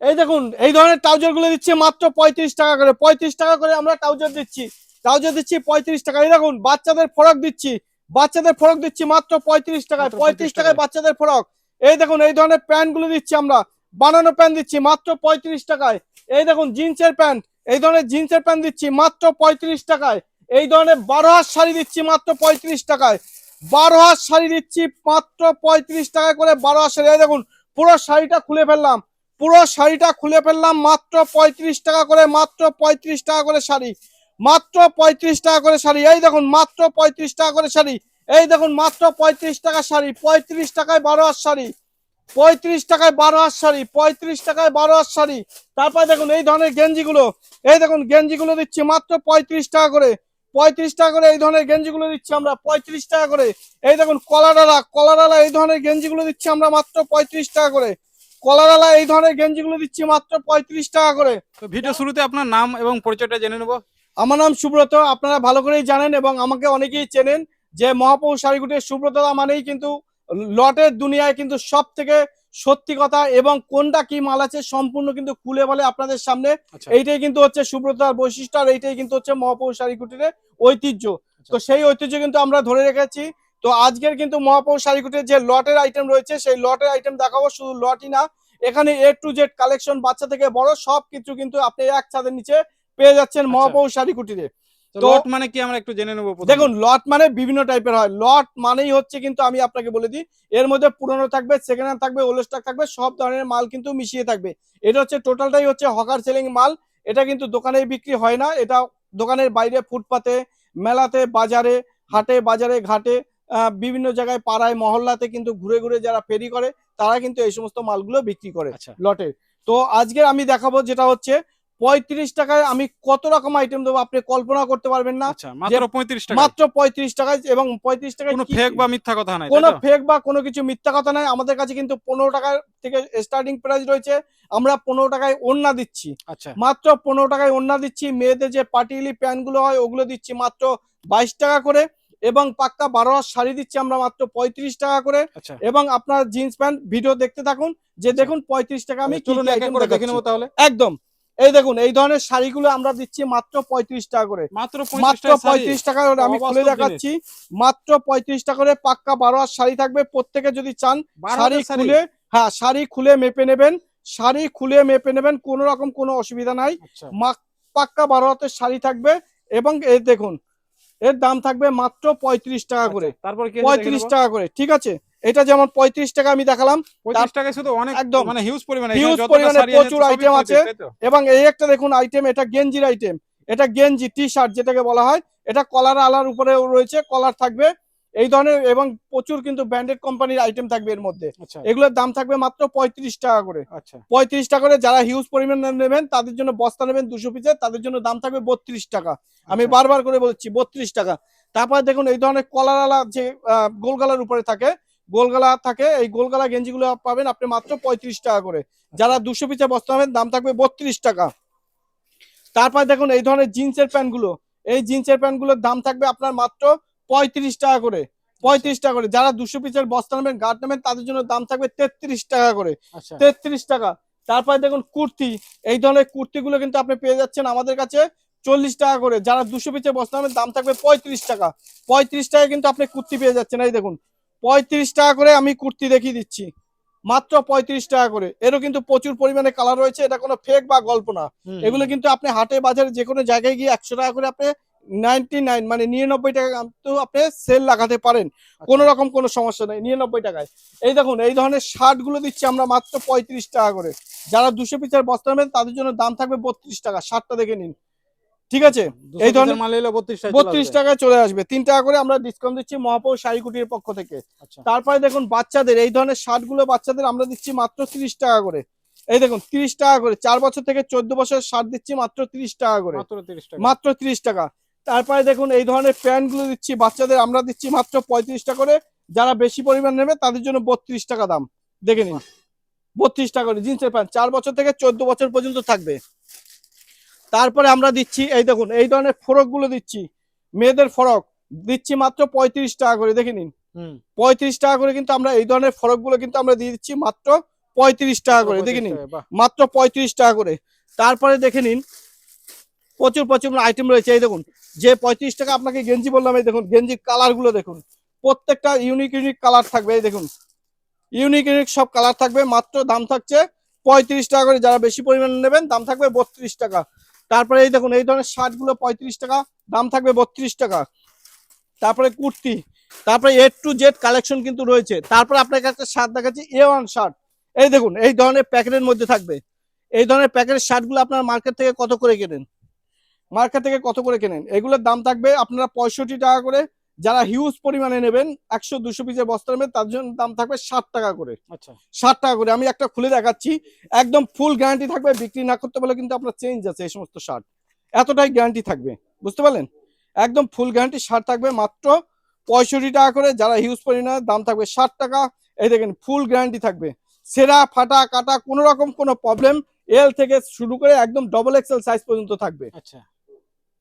এই দেখুন এই ধরনের ট্রাউজারগুলো দিচ্ছি মাত্র পঁয়ত্রিশ টাকা করে। পঁয়ত্রিশ টাকা করে আমরা ট্রাউজার দিচ্ছি। ট্রাউজার দিচ্ছি পঁয়ত্রিশ টাকা। এই দেখুন বাচ্চাদের ফরক দিচ্ছি। বাচ্চাদের ফরক দিচ্ছি মাত্র পঁয়ত্রিশ টাকায়। পঁয়ত্রিশ টাকায় বাচ্চাদের ফরক। এই দেখুন এই ধরনের প্যান্টগুলো দিচ্ছি আমরা। বানানো প্যান্ট দিচ্ছি মাত্র পঁয়ত্রিশ টাকায়। এই দেখুন জিন্সের প্যান্ট এই ধরনের জিন্সের প্যান্ট দিচ্ছি মাত্র পঁয়ত্রিশ টাকায়। এই ধরনের বারো হাত শাড়ি দিচ্ছি মাত্র পঁয়ত্রিশ টাকায়। বারো হাত শাড়ি দিচ্ছি মাত্র পঁয়ত্রিশ টাকা করে বারো হাত শাড়ি। এই দেখুন পুরো শাড়িটা খুলে ফেললাম। পুরো শাড়িটা খুলে ফেললাম, মাত্র পঁয়ত্রিশ টাকা করে, মাত্র পঁয়ত্রিশ টাকা করে শাড়ি, মাত্র পঁয়ত্রিশ টাকা করে শাড়ি, এই দেখুন, মাত্র পঁয়ত্রিশ টাকা করে শাড়ি, এই দেখুন, মাত্র পঁয়ত্রিশ টাকা শাড়ি, পঁয়ত্রিশ টাকায় বারো হাত শাড়ি, পঁয়ত্রিশ টাকায় বারো হাত শাড়ি, পঁয়ত্রিশ টাকায় বারো হাত শাড়ি, তারপর দেখুন, এই ধরনের গেঞ্জিগুলো, এই দেখুন, গেঞ্জিগুলো দিচ্ছি, মাত্র পঁয়ত্রিশ টাকা করে, পঁয়ত্রিশ টাকা করে এই ধরনের গেঞ্জিগুলো দিচ্ছি আমরা, পঁয়ত্রিশ টাকা করে, এই দেখুন কলারালা কলারালা এই ধরনের গেঞ্জিগুলো দিচ্ছি আমরা, মাত্র পঁয়ত্রিশ টাকা করে কলারালা এই ধরনের গেঞ্জিগুলো দিচ্ছি মাত্র পঁয়ত্রিশ টাকা করে। তো ভিডিও শুরুতে আপনার নাম এবং পরিচয়টা জেনে নেব। আমার নাম সুব্রত আপনারা ভালো করেই জানেন এবং আমাকে অনেকেই চেনেন যে মহাপৌর শাড়িগুটির সুব্রততা মানেই কিন্তু লটের দুনিয়ায় কিন্তু সব থেকে সত্যি কথা এবং কোনটা কি মাল আছে সম্পূর্ণ কিন্তু খুলে বলে আপনাদের সামনে। আচ্ছা। এইটাই কিন্তু হচ্ছে সুব্রতার বৈশিষ্ট্য আর এইটাই কিন্তু হচ্ছে মহাপৌর শাড়িকুটির ঐতিহ্য। তো সেই ঐতিহ্য কিন্তু আমরা ধরে রেখেছি। তো আজকের কিন্তু মহাপৌর শাড়িকুটির যে লটের আইটেম রয়েছে সেই লটের আইটেম দেখাবো শুধু লটই না এখানে এ টু জেড কালেকশন বাচ্চা থেকে বড় সব কিছু কিন্তু আপনি এক ছাদের নিচে পেয়ে যাচ্ছেন আচ্ছা। মহাপৌর শাড়িকুটিরে তো তো- লট মানে কি আমরা একটু জেনে নেব দেখুন লট মানে বিভিন্ন টাইপের হয়। লট মানেই হচ্ছে কিন্তু আমি আপনাকে বলে দিই এর মধ্যে পুরনো থাকবে সেকেন্ড হ্যান্ড থাকবে ওল্ড স্টক থাকবে সব ধরনের মাল কিন্তু মিশিয়ে থাকবে। এটা হচ্ছে টোটালটাই হচ্ছে হকার সেলিং মাল। এটা কিন্তু দোকানে বিক্রি হয় না। এটা দোকানের বাইরে ফুটপাতে মেলাতে বাজারে হাটে বাজারে ঘাটে বিভিন্ন জায়গায় পাড়ায় মহল্লাতে কিন্তু ঘুরে ঘুরে যারা ফেরি করে তারা কিন্তু এই সমস্ত মালগুলো বিক্রি করে আচ্ছা। লটের। তো আজকে আমি দেখাবো যেটা হচ্ছে পঁয়ত্রিশ টাকায় আমি কত রকম আইটেম দেবো আপনি কল্পনা করতে পারবেন না আচ্ছা মাত্র পঁয়ত্রিশ টাকায়। এবং পঁয়ত্রিশ টাকায় কোনো ফেক বা মিথ্যা কথা নাই কোনো ফেক বা কোনো কিছু মিথ্যা কথা নাই। আমাদের কাছে কিন্তু পনেরো টাকা থেকে স্টার্টিং প্রাইস রয়েছে। আমরা পনেরো টাকায় ওন্না দিচ্ছি। আচ্ছা। মাত্র পনেরো টাকায় ওন্না দিচ্ছি। মেয়েদের যে পাটিলি প্যান্টগুলো হয় ওগুলো দিচ্ছি মাত্র বাইশ টাকা করে। এবং পাক্কা বারো হাত শাড়ি দিচ্ছি আমরা মাত্র পঁয়ত্রিশ টাকা করে। আচ্ছা। এবং আপনার জিন্স প্যান্ট ভিডিও দেখতে থাকুন যে দেখুন পঁয়ত্রিশ টাকা আমি নেব তাহলে। একদম। এই দেখুন এই ধরনের শাড়িগুলো আমরা দিচ্ছি মাত্র পঁয়ত্রিশ টাকা করে। মাত্র মাত্র পঁয়ত্রিশ টাকা করে আমি খুলে দেখাচ্ছি। মাত্র পঁয়ত্রিশ টাকা করে পাক্কা বারো হাত শাড়ি থাকবে। প্রত্যেকে যদি চান শাড়ি খুলে হ্যাঁ শাড়ি খুলে মেপে নেবেন। শাড়ি খুলে মেপে নেবেন কোনো রকম কোনো অসুবিধা নাই। আচ্ছা। পাক্কা বারো হাতের শাড়ি থাকবে। এবং এই দেখুন এর দাম থাকবে মাত্র পঁয়ত্রিশ টাকা করে। তারপর পঁয়ত্রিশ টাকা করে ঠিক আছে? এটা যেমন পঁয়ত্রিশ টাকা আমি দেখালাম পঁয়ত্রিশ শুধু অনেক একদম। মানে হিউজ পরিমাণে হিউজ পরিমাণে প্রচুর আইটেম আছে। এবং এই একটা দেখুন আইটেম এটা গেঞ্জির আইটেম এটা গেঞ্জি টি শার্ট যেটাকে বলা হয় এটা কলার আলার উপরে রয়েছে কলার থাকবে এই ধরনের এবং প্রচুর কিন্তু ব্র্যান্ডেড কোম্পানির আইটেম থাকবে এর মধ্যে। আচ্ছা। এগুলোর দাম থাকবে মাত্র পঁয়ত্রিশ টাকা করে। আচ্ছা। পঁয়ত্রিশ টাকা করে যারা হিউজ পরিমাণে নেবেন তাদের জন্য বস্তা নেবেন দুশো পিসে তাদের জন্য দাম থাকবে বত্রিশ টাকা। আমি আচ্ছা। বারবার করে বলছি বত্রিশ টাকা। তারপর দেখুন এই ধরনের কলারালা যে গোলগালার উপরে থাকে গোলগালা থাকে এই গোলগালা গেঞ্জিগুলো পাবেন আপনি মাত্র পঁয়ত্রিশ টাকা করে। যারা দুশো পিসে বস্তা নেবেন দাম থাকবে বত্রিশ টাকা। তারপর দেখুন এই ধরনের জিন্সের প্যান্টগুলো এই জিন্সের প্যান্টগুলোর দাম থাকবে আপনার মাত্র পঁয়ত্রিশ টাকা করে পঁয়ত্রিশ টাকা করে। যারা দুশো পিসের বস্তা নেবেন গার্ড নেবেন তাদের জন্য দাম থাকবে তেত্রিশ টাকা করে। আচ্ছা। তেত্রিশ টাকা। তারপরে দেখুন কুর্তি। এই ধরনের কুর্তিগুলো কিন্তু আপনি পেয়ে যাচ্ছেন আমাদের কাছে চল্লিশ টাকা করে। যারা দুশো পিসে বস্তা নেবেন দাম থাকবে পঁয়ত্রিশ টাকা। পঁয়ত্রিশ টাকা কিন্তু আপনি কুর্তি পেয়ে যাচ্ছেন। এই দেখুন পঁয়ত্রিশ টাকা করে আমি কুর্তি দেখিয়ে দিচ্ছি। মাত্র পঁয়ত্রিশ টাকা করে। এরও কিন্তু প্রচুর পরিমাণে কালার রয়েছে। এটা কোনো ফেক বা গল্প না। এগুলো কিন্তু আপনি হাটে বাজারে যে কোনো জায়গায় গিয়ে একশো টাকা করে আপনি নাইনটি নাইন মানে নিরানব্বই টাকা তো আপনি সেল লাগাতে পারেন। কোনো রকম কোনো সমস্যা নেই নিরানব্বই টাকায়। এই দেখুন এই ধরনের শার্টগুলো দিচ্ছি আমরা মাত্র পঁয়ত্রিশ টাকা করে। যারা দুশো পিসের বস্তা নেবেন তাদের জন্য দাম থাকবে বত্রিশ টাকা। শার্টটা দেখে নিন। ঠিক আছে? এই ধরনের- মাল এলে 32 টাকায় চলে বত্রিশ টাকায় চলে আসবে। তিন টাকা করে আমরা ডিসকাউন্ট দিচ্ছি মহাপৌর শাড়িকুটির পক্ষ থেকে। আচ্ছা। তারপরে দেখুন বাচ্চাদের এই ধরনের শার্টগুলো বাচ্চাদের আমরা দিচ্ছি মাত্র তিরিশ টাকা করে। এই দেখুন তিরিশ টাকা করে। চার বছর থেকে চোদ্দ বছরের শার্ট দিচ্ছি মাত্র তিরিশ টাকা করে। মাত্র 30 মাত্র তিরিশ টাকা। তারপরে দেখুন এই ধরনের প্যান্টগুলো দিচ্ছি বাচ্চাদের আমরা দিচ্ছি মাত্র পঁয়ত্রিশ টাকা করে। যারা বেশি পরিমাণ নেবে তাদের জন্য বত্রিশ টাকা দাম। দেখে নিন। বত্রিশ টাকা করে জিন্সের প্যান্ট চার বছর থেকে চোদ্দ বছর পর্যন্ত থাকবে। তারপরে আমরা দিচ্ছি এই দেখুন এই ধরনের ফরকগুলো দিচ্ছি। মেয়েদের ফরক দিচ্ছি মাত্র পঁয়ত্রিশ টাকা করে দেখে নিন। হুম। পঁয়ত্রিশ টাকা করে কিন্তু আমরা এই ধরনের ফরকগুলো কিন্তু আমরা দিয়ে দিচ্ছি মাত্র পঁয়ত্রিশ টাকা করে দেখে নিন। মাত্র পঁয়ত্রিশ টাকা করে। তারপরে দেখে নিন প্রচুর প্রচুর আইটেম রয়েছে, এই দেখুন। যে পঁয়ত্রিশ টাকা আপনাকে গেঞ্জি বললাম, এই দেখুন গেঞ্জির কালারগুলো দেখুন। প্রত্যেকটা ইউনিক ইউনিক কালার থাকবে, এই দেখুন। ইউনিক ইউনিক সব কালার থাকবে, মাত্র দাম থাকছে পঁয়ত্রিশ টাকা করে। যারা বেশি পরিমাণে নেবেন, দাম থাকবে বত্রিশ টাকা। তারপরে এই দেখুন, এই ধরনের শার্টগুলো পঁয়ত্রিশ টাকা, দাম থাকবে বত্রিশ টাকা। তারপরে কুর্তি, তারপরে এ টু জেড কালেকশন কিন্তু রয়েছে। তারপরে আপনার কাছে শার্ট দেখাচ্ছি এ ওয়ান শার্ট এই দেখুন, এই ধরনের প্যাকেটের মধ্যে থাকবে। এই ধরনের প্যাকেটের শার্টগুলো আপনার মার্কেট থেকে কত করে কেনেন? মার্কেট থেকে কত করে কেনেন? এগুলোর দাম থাকবে আপনারা পঁয়ষট্টি টাকা করে। যারা হিউজ পরিমাণে নেবেন একশো দুশো পিসের বস্তা নেবেন তার জন্য দাম থাকবে ষাট টাকা করে। আচ্ছা। ষাট টাকা করে। আমি একটা খুলে দেখাচ্ছি। একদম ফুল গ্যারান্টি থাকবে বিক্রি না করতে পারলে কিন্তু আপনার চেঞ্জ আছে এই সমস্ত শার্ট এতটাই গ্যারান্টি থাকবে। বুঝতে পারলেন? একদম ফুল গ্যারান্টি শার্ট থাকবে মাত্র পঁয়ষট্টি টাকা করে। যারা হিউজ পরিমাণে দাম থাকবে ষাট টাকা। এই দেখেন ফুল গ্যারান্টি থাকবে। সেরা ফাটা কাটা কোনো রকম কোনো প্রবলেম এল থেকে শুরু করে একদম ডবল এক্সেল সাইজ পর্যন্ত থাকবে। আচ্ছা।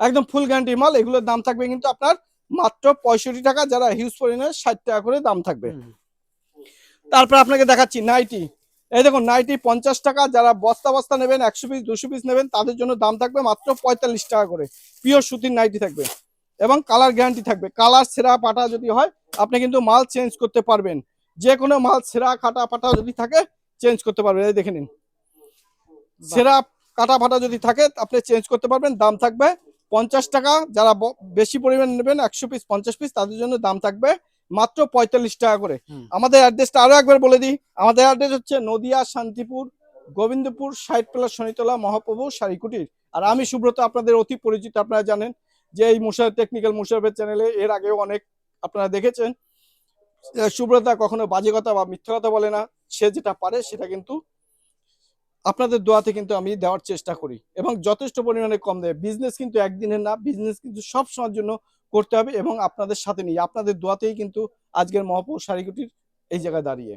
একদম ফুল গ্যারান্টি মাল এগুলোর দাম থাকবে কিন্তু আপনার মাত্র পঁয়ষট্টি টাকা যারা হিউজ পরিমাণে ষাট টাকা করে দাম থাকবে। তারপর আপনাকে দেখাচ্ছি নাইটি এই দেখুন নাইটি পঞ্চাশ টাকা যারা বস্তা বস্তা নেবেন একশো পিস দুশো পিস নেবেন তাদের জন্য দাম থাকবে মাত্র পঁয়তাল্লিশ টাকা করে। পিওর সুতির নাইটি থাকবে এবং কালার গ্যারান্টি থাকবে। কালার সেরা পাটা যদি হয় আপনি কিন্তু মাল চেঞ্জ করতে পারবেন। যে কোনো মাল সেরা কাটা পাটা যদি থাকে চেঞ্জ করতে পারবেন। এই দেখে নিন। সেরা কাটা ফাটা যদি থাকে আপনি চেঞ্জ করতে পারবেন। দাম থাকবে পঞ্চাশ টাকা যারা বেশি পরিমাণ নেবেন একশো পিস পঞ্চাশ পিস তাদের জন্য দাম থাকবে মাত্র পঁয়তাল্লিশ টাকা করে। আমাদের অ্যাড্রেসটা আরও একবার বলে দিই। আমাদের অ্যাড্রেস হচ্ছে নদিয়া শান্তিপুর গোবিন্দপুর সাইড প্লাস শনিতলা মহাপ্রভু শাড়িকুটির। আর আমি সুব্রত আপনাদের অতি পরিচিত আপনারা জানেন যে এই মুশারফ টেকনিক্যাল মুশারফের চ্যানেলে এর আগেও অনেক আপনারা দেখেছেন। সুব্রতা কখনো বাজে কথা বা মিথ্যা কথা বলে না। সে যেটা পারে সেটা কিন্তু আপনাদের দোয়াতে কিন্তু আমি দেওয়ার চেষ্টা করি এবং যথেষ্ট পরিমাণে কম দেয়। বিজনেস কিন্তু একদিনের না বিজনেস কিন্তু সব সময়ের জন্য করতে হবে এবং আপনাদের সাথে নিয়ে আপনাদের দোয়াতেই কিন্তু আজকের মহাপুর শাড়িকুটির এই জায়গায় দাঁড়িয়ে।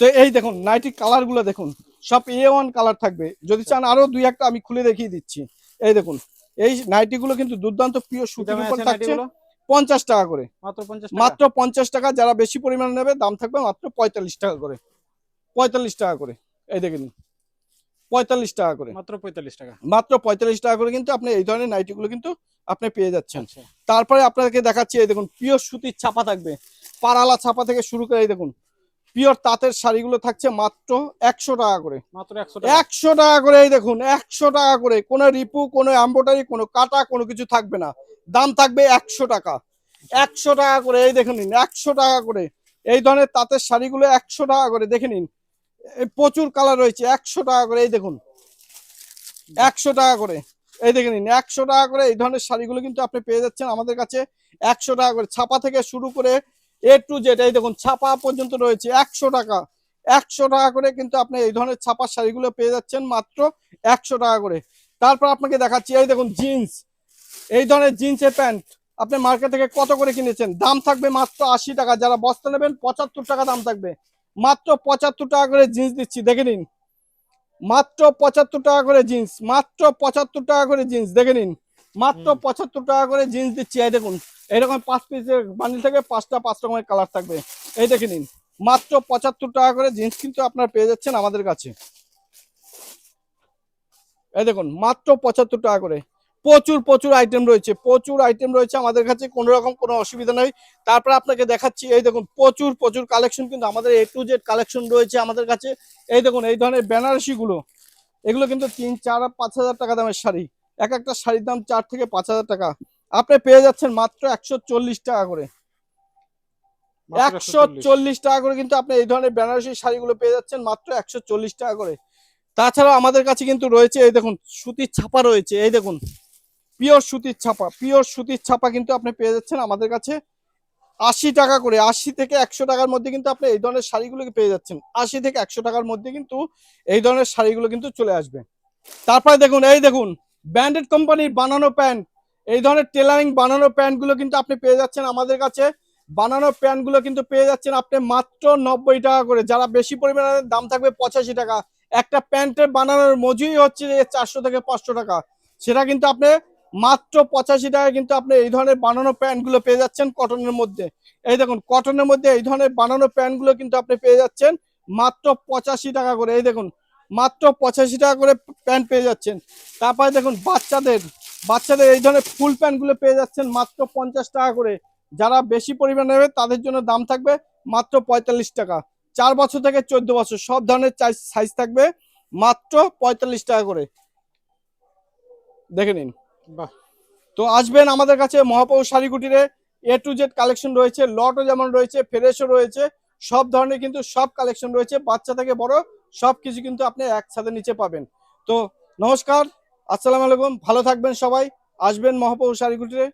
তো এই দেখুন নাইটি কালারগুলো দেখুন সব এ ওয়ান কালার থাকবে। যদি চান আরও দুই একটা আমি খুলে দেখিয়ে দিচ্ছি। এই দেখুন এই নাইটি গুলো কিন্তু দুর্দান্ত প্রিয় সুতির উপর থাকছে? পঞ্চাশ টাকা করে? মাত্র পঞ্চাশ টাকা যারা বেশি পরিমাণে নেবে দাম থাকবে মাত্র পঁয়তাল্লিশ টাকা করে। পঁয়তাল্লিশ টাকা করে। এই দেখেন পঁয়তাল্লিশ টাকা করে। মাত্র পঁয়তাল্লিশ টাকা। মাত্র পঁয়তাল্লিশ টাকা করে কিন্তু আপনি এই ধরনের নাইটিগুলো কিন্তু আপনি পেয়ে যাচ্ছেন। আচ্ছা। তারপরে আপনাকে দেখাচ্ছি এই দেখুন পিওর সুতির ছাপা থাকবে। পারালা ছাপা থেকে শুরু করে এই দেখুন পিওর তাঁতের শাড়িগুলো থাকছে মাত্র একশো টাকা করে। মাত্র একশো টাকা। করে এই দেখুন একশো টাকা করে। কোনো রিপু কোনো এম্বোটারি কোনো কাটা কোনো কিছু থাকবে না। দাম থাকবে একশো টাকা। একশো টাকা করে এই দেখে নিন একশো টাকা করে। এই ধরনের তাঁতের শাড়িগুলো একশো টাকা করে। দেখে নিন প্রচুর কালার রয়েছে, একশো টাকা করে, এই দেখুন। একশো টাকা করে, এই দেখে নিন, একশো টাকা করে এই ধরনের শাড়িগুলো কিন্তু আপনি পেয়ে যাচ্ছেন আমাদের কাছে, একশো টাকা করে। ছাপা থেকে শুরু করে এ টু জেড এই দেখুন, ছাপা পর্যন্ত রয়েছে, একশো টাকা। একশো টাকা করে কিন্তু আপনি এই ধরনের ছাপার শাড়িগুলো পেয়ে যাচ্ছেন মাত্র একশো টাকা করে। তারপর আপনাকে দেখাচ্ছি, এই দেখুন, জিন্স। এই ধরনের জিন্সের প্যান্ট আপনি মার্কেট থেকে কত করে কিনেছেন? দাম থাকবে মাত্র আশি টাকা, যারা বস্তা নেবেন, পঁচাত্তর টাকা দাম থাকবে। মাত্র পঁচাত্তর টাকা করে জিন্স দিচ্ছি দেখে নিন। মাত্র পঁচাত্তর টাকা করে জিন্স মাত্র পঁচাত্তর টাকা করে জিন্স দেখে নিন। মাত্র পঁচাত্তর টাকা করে জিন্স দিচ্ছি এই দেখুন এরকম পাঁচ পিসের বান্ডিল থেকে পাঁচটা পাঁচ রকমের কালার থাকবে। এই দেখে নিন মাত্র পঁচাত্তর টাকা করে জিন্স কিন্তু আপনারা পেয়ে যাচ্ছেন আমাদের কাছে। এই দেখুন মাত্র পঁচাত্তর টাকা করে। প্রচুর প্রচুর আইটেম রয়েছে প্রচুর আইটেম রয়েছে আমাদের কাছে কোনো রকম কোনো অসুবিধা নেই। তারপর আপনাকে দেখাচ্ছি এই দেখুন প্রচুর প্রচুর কালেকশন কিন্তু আমাদের এ টু জেড কালেকশন রয়েছে আমাদের কাছে। এই দেখুন এই ধরনের বেনারসি গুলো এগুলো কিন্তু তিন চার পাঁচ হাজার টাকা দামের শাড়ি। এক একটা শাড়ির দাম চার থেকে পাঁচ হাজার টাকা। আপনি পেয়ে যাচ্ছেন মাত্র একশো চল্লিশ টাকা করে। একশো চল্লিশ টাকা করে কিন্তু আপনি এই ধরনের বেনারসি শাড়িগুলো পেয়ে যাচ্ছেন মাত্র একশো চল্লিশ টাকা করে। তাছাড়াও আমাদের কাছে কিন্তু রয়েছে এই দেখুন সুতির ছাপা রয়েছে এই দেখুন। পিওর সুতির ছাপা। পিওর সুতির ছাপা কিন্তু আপনি পেয়ে যাচ্ছেন আমাদের কাছে আশি টাকা করে। আশি থেকে একশো টাকার মধ্যে কিন্তু আপনি এই ধরনের শাড়িগুলোকে পেয়ে যাচ্ছেন। আশি থেকে একশো টাকার মধ্যে কিন্তু এই ধরনের শাড়িগুলো কিন্তু চলে আসবে। তারপরে দেখুন, এই দেখুন ব্র্যান্ডেড কোম্পানির বানানো প্যান্ট। এই ধরনের টেলারিং বানানো প্যান্টগুলো কিন্তু আপনি পেয়ে যাচ্ছেন আমাদের কাছে। বানানো প্যান্টগুলো কিন্তু পেয়ে যাচ্ছেন আপনি মাত্র নব্বই টাকা করে। যারা বেশি পরিমাণে দাম থাকবে পঁচাশি টাকা। একটা প্যান্টের বানানোর মজুরি হচ্ছে চারশো থেকে পাঁচশো টাকা। সেটা কিন্তু আপনি মাত্র পঁচাশি টাকা কিন্তু আপনি এই ধরনের বানানো প্যান্টগুলো পেয়ে যাচ্ছেন কটনের মধ্যে। এই দেখুন, কটনের মধ্যে এই ধরনের বানানো প্যান্টগুলো কিন্তু আপনি পেয়ে যাচ্ছেন মাত্র পঁচাশি টাকা করে। এই দেখুন, মাত্র পঁচাশি টাকা করে প্যান্ট পেয়ে যাচ্ছেন। তারপরে দেখুন, বাচ্চাদের বাচ্চাদের এই ধরনের ফুল প্যান্টগুলো পেয়ে যাচ্ছেন মাত্র পঞ্চাশ টাকা করে। যারা বেশি পরিমাণে নেবে, তাদের জন্য দাম থাকবে মাত্র পঁয়তাল্লিশ টাকা। চার বছর থেকে চোদ্দ বছর, সব ধরনের সাইজ থাকবে মাত্র পঁয়তাল্লিশ টাকা করে। দেখে নিন। তো আসবেন আমাদের কাছে মহাপৌর শাড়ি কুটিরে এ টু জেড কালেকশন রয়েছে লটও যেমন রয়েছে ফ্রেশও রয়েছে, সব ধরনের কিন্তু সব কালেকশন রয়েছে, বাচ্চা থেকে বড়, সব কিছু কিন্তু আপনি একসাথে নিচে পাবেন। তো নমস্কার, আসসালামু আলাইকুম, ভালো থাকবেন সবাই, আসবেন মহাপৌর শাড়ি কুটিরে